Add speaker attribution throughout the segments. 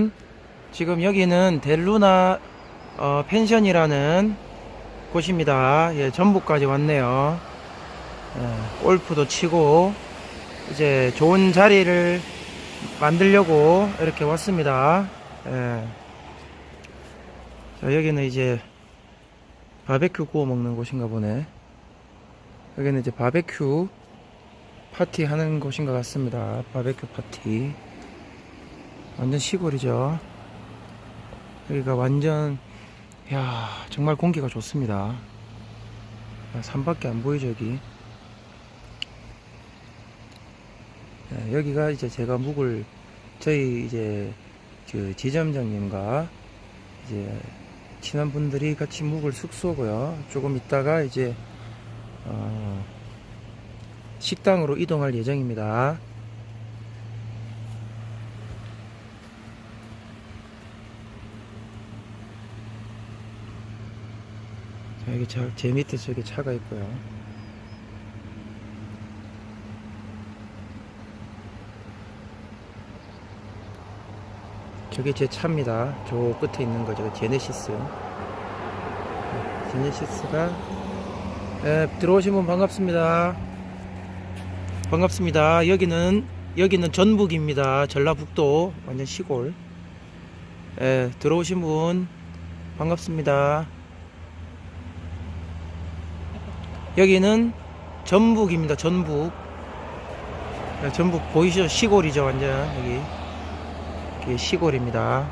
Speaker 1: 여러분 지금 여기는 델루나 어, 펜션이라는 곳입니다. 예, 전북까지 왔네요. 예, 골프도 치고 이제 좋은 자리를 만들려고 이렇게 왔습니다. 예. 자, 여기는 이제 바베큐 구워 먹는 곳인가 보네. 여기는 이제 바베큐 파티 하는 곳인 것 같습니다. 바베큐 파티. 완전 시골이죠. 여기가 완전, 야 정말 공기가 좋습니다. 야, 산밖에 안 보이죠, 여기. 네, 여기가 이제 제가 묵을, 저희 이제 그 지점장님과 이제 친한 분들이 같이 묵을 숙소고요. 조금 있다가 이제, 어, 식당으로 이동할 예정입니다. 자, 여기 차, 제 밑에 저기 차가 있고요. 저게 제 차입니다. 저 끝에 있는 거죠. 제네시스. 네, 제네시스가 예, 들어오신 분 반갑습니다. 반갑습니다. 여기는 여기는 전북입니다. 전라북도 완전 시골. 예, 들어오신 분 반갑습니다. 여기는 전북입니다. 전북. 예, 전북 보이시죠? 시골이죠, 완전 여기. 여기 시골입니다.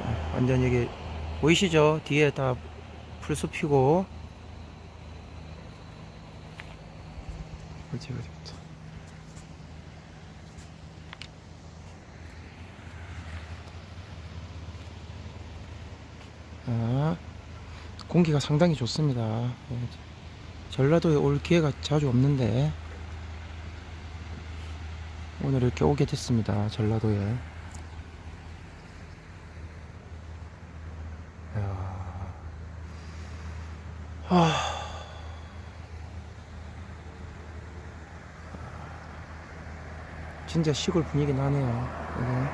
Speaker 1: 예, 완전 여기 보이시죠? 뒤에 다. 어디 어디부터? 아, 공기가 상당히 좋습니다. 예, 전라도에 올 기회가 자주 없는데 오늘 이렇게 오게 됐습니다. 전라도에. 하. 진짜 시골 분위기 나네요. 여기.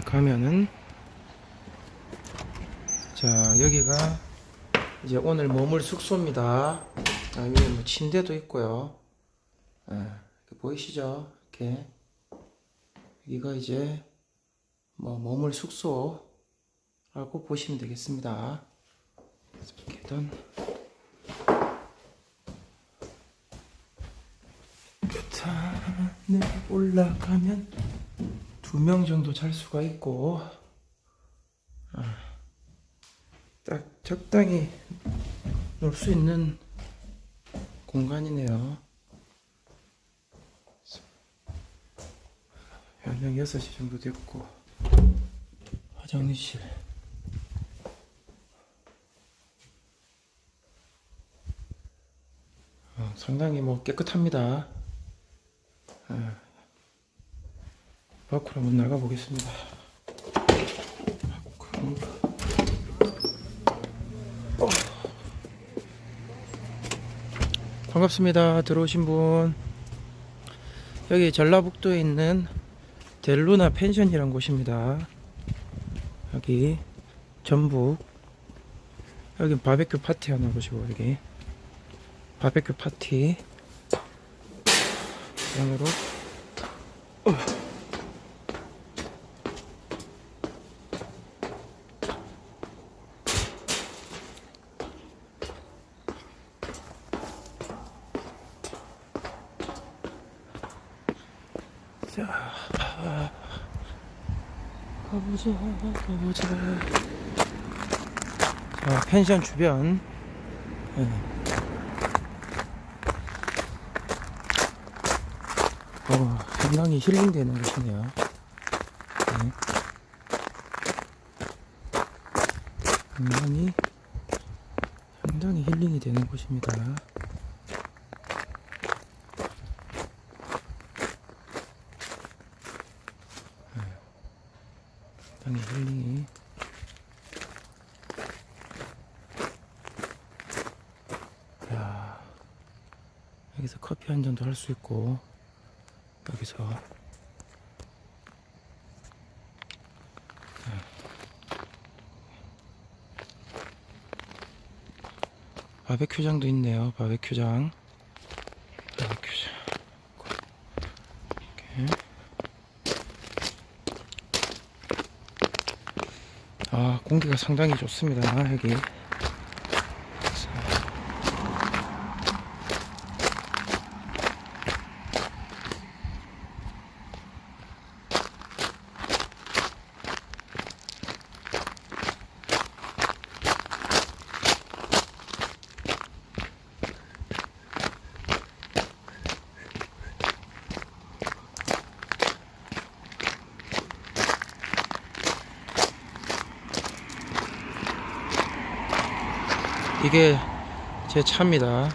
Speaker 1: 가면은 자, 여기가 이제 오늘 머물 숙소입니다. 아, 여기 뭐 침대도 있고요. 예, 이렇게 보이시죠? 이렇게 여기가 이제 뭐 머물 숙소라고 보시면 되겠습니다. 계단 계단을 올라가면 두 명 정도 잘 수가 있고 아, 딱 적당히 놀 수 있는 공간이네요. 연령 6시 정도 됐고 화장실 어, 상당히 뭐 깨끗합니다. 밖으로 한번 나가 보겠습니다. 어. 반갑습니다. 들어오신 분. 여기 전라북도에 있는 델루나 펜션이란 곳입니다. 여기 전북. 여기 바베큐 파티 하나 보시고 여기 바베큐 파티 안으로 자, 가보자, 가보자. 자, 펜션 주변. 예. 어, 상당히 힐링되는 곳이네요. 네. 상당히, 상당히 힐링이 되는 곳입니다. 상당히 힐링이. 야, 여기서 커피 한 잔도 할 수 있고, 여기서 바베큐장도 있네요. 바베큐장. 바베큐장. 아, 공기가 상당히 좋습니다. 여기. 이게 제 차입니다.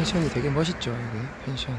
Speaker 1: 펜션이 되게 멋있죠, 이게 펜션.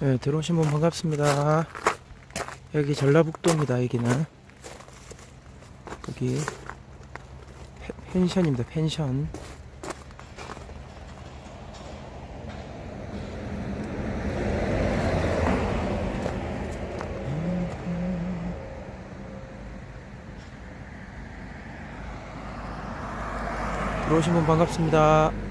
Speaker 1: 네, 들어오신 분 반갑습니다. 여기 전라북도입니다, 여기는. 페- 펜션입니다, 펜션. 들어오신 분 반갑습니다.